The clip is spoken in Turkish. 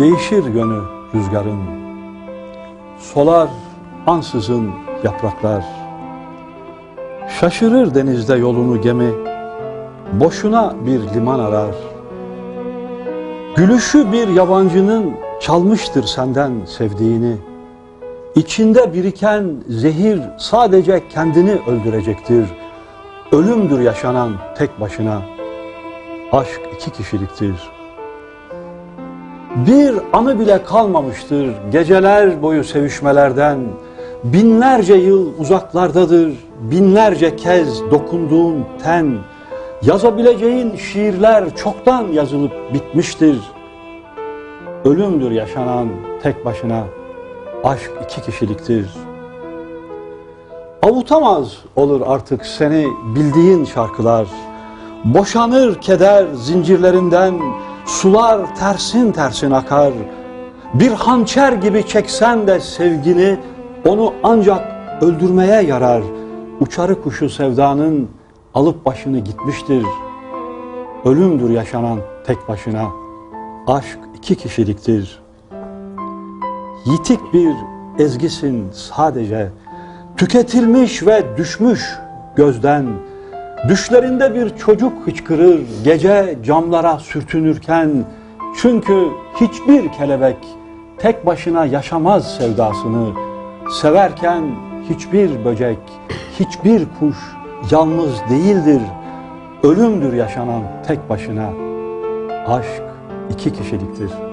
Değişir yönü rüzgarın, solar ansızın yapraklar. Şaşırır denizde yolunu gemi, boşuna bir liman arar. Gülüşü bir yabancının çalmıştır senden sevdiğini. İçinde biriken zehir sadece kendini öldürecektir. Ölümdür yaşanan tek başına. Aşk iki kişiliktir. Bir anı bile kalmamıştır geceler boyu sevişmelerden. Binlerce yıl uzaklardadır, binlerce kez dokunduğun ten. Yazabileceğin şiirler çoktan yazılıp bitmiştir. Ölümdür yaşanan tek başına, aşk iki kişiliktir. Avutamaz olur artık seni bildiğin şarkılar. Boşanır keder zincirlerinden, sular tersin tersin akar. Bir hançer gibi çeksen de sevgini, onu ancak öldürmeye yarar. Uçarı kuşu sevdanın alıp başını gitmiştir. Ölümdür yaşanan tek başına, aşk iki kişiliktir. Yitik bir ezgisin sadece, tüketilmiş ve düşmüş gözden, Düşlerinde bir çocuk hıçkırır gece camlara sürtünürken. Çünkü hiçbir kelebek tek başına yaşamaz sevdasını. Severken hiçbir böcek, hiçbir kuş yalnız değildir. Ölümdür yaşanan tek başına. Aşk iki kişiliktir